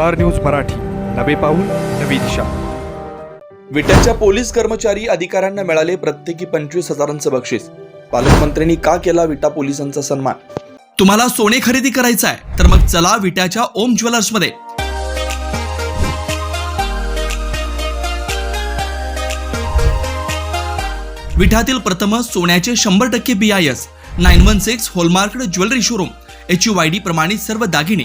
Star news Marathi. नवे पाऊल नवी दिशा. विट्याच्या पोलीस कर्मचारी अधिकाऱ्यांना मिळाले प्रत्येकी पंचवीस हजारांचं बक्षीस. पालकमंत्र्यांनी का केला विटा पोलिसांचा सन्मान? तुम्हाला सोने खरेदी करायचं आहे तर मग चला विट्याच्या ओम ज्वेलर्समध्ये विठातील प्रथम सोन्याचे शंभर टक्के B I S nine one six hallmark jewellery showroom H U Y D प्रमाणित सर्व दागिने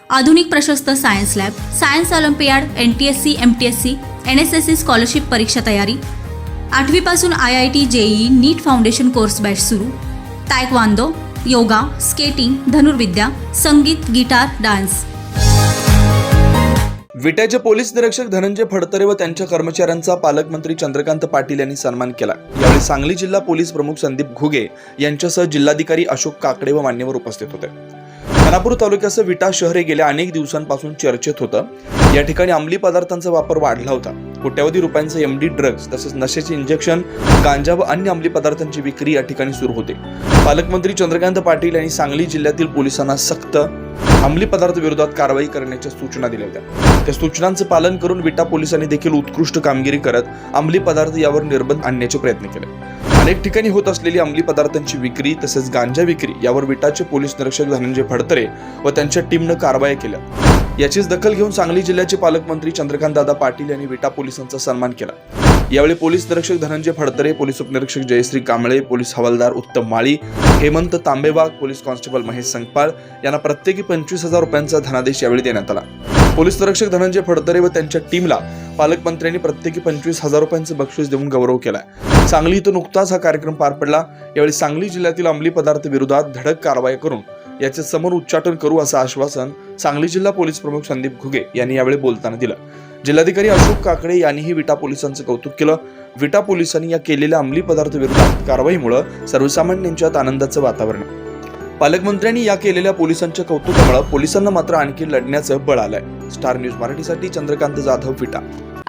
आधुनिक प्रशस्त science lab science olympiad N T S C M T S C N S S C scholarship परीक्षा तयारी. आठवीपासून I I T JEE NEET foundation course batch सुरू. Taekwondo yoga skating धनुर्विद्या संगीत गिटार डान्स. विट्याचे पोलीस निरीक्षक धनंजय फडतरे व त्यांच्या कर्मचाऱ्यांचा पालकमंत्री चंद्रकांत पाटील यांनी सन्मान केला. यावेळी सांगली जिल्हा पोलीस प्रमुख संदीप घुगे यांच्यासह जिल्हाधिकारी अशोक काकडे व मान्यवर उपस्थित होते. खानापूर तालुक्याचं विटा शहर हे गेल्या अनेक दिवसांपासून चर्चेत होतं. या ठिकाणी अंमली पदार्थांचा वापर वाढला होता. कोट्यावधी रुपयांचे एमडी ड्रग्ज तसेच नशेचे इंजेक्शन गांजा व अन्य अंमली पदार्थांची विक्री या ठिकाणी सुरू होते. पालकमंत्री चंद्रकांत पाटील यांनी सांगली जिल्ह्यातील पोलिसांना सक्त अंमली पदार्थ विरोधात कारवाई करण्याच्या सूचना दिल्या होत्या. त्या सूचनांचं पालन करून विटा पोलिसांनी देखील उत्कृष्ट कामगिरी करत अंमली पदार्थ यावर निर्बंध आणण्याचे प्रयत्न केले. अनेक ठिकाणी होत असलेली अंमली पदार्थांची विक्री तसेच गांजा विक्री यावर विटाचे पोलीस निरीक्षक धनंजय फडतरे व त्यांच्या टीमनं कारवाया केल्या. याचीच दखल घेऊन सांगली जिल्ह्याचे पालकमंत्री चंद्रकांत दादा पाटील यांनी विटा पोलिसांचा सन्मान केला. यावेळी पोलीस निरीक्षक धनंजय फडतरे पोलीस उपनिरीक्षक जयश्री कांबळे पोलीस हवालदार उत्तम माळी हेमंत तांबेबाग पोलीस कॉन्स्टेबल महेश संगपाळ यांना प्रत्येकी पंचवीस हजार रुपयांचा धनादेश यावेळी देण्यात आला. पोलीस निरीक्षक धनंजय फडतरे व त्यांच्या टीमला पालकमंत्र्यांनी प्रत्येकी पंचवीस हजार रुपयांचं बक्षीस देऊन गौरव केलाय. सांगली इथं नुकताच हा कार्यक्रम पार पडला. यावेळी सांगली जिल्ह्यातील अंमली पदार्थ विरोधात धडक कारवाई करून याचे समोर उच्चाटन करू असं आश्वासन सांगली जिल्हा पोलीस प्रमुख संदीप घुगे यांनी यावेळी बोलताना दिलं. जिल्हाधिकारी अशोक काकडे यांनीही विटा पोलिसांचं कौतुक केलं. विटा पोलिसांनी या केलेल्या अंमली पदार्थ विरोधात कारवाईमुळे सर्वसामान्यांच्यात आनंदाचं वातावरण. पालकमंत्र्यांनी या केलेल्या पोलिसांच्या कौतुकामुळे पोलिसांना मात्र आणखी लढण्याचं बळ आलंय. स्टार न्यूज मराठीसाठी चंद्रकांत जाधव विटा.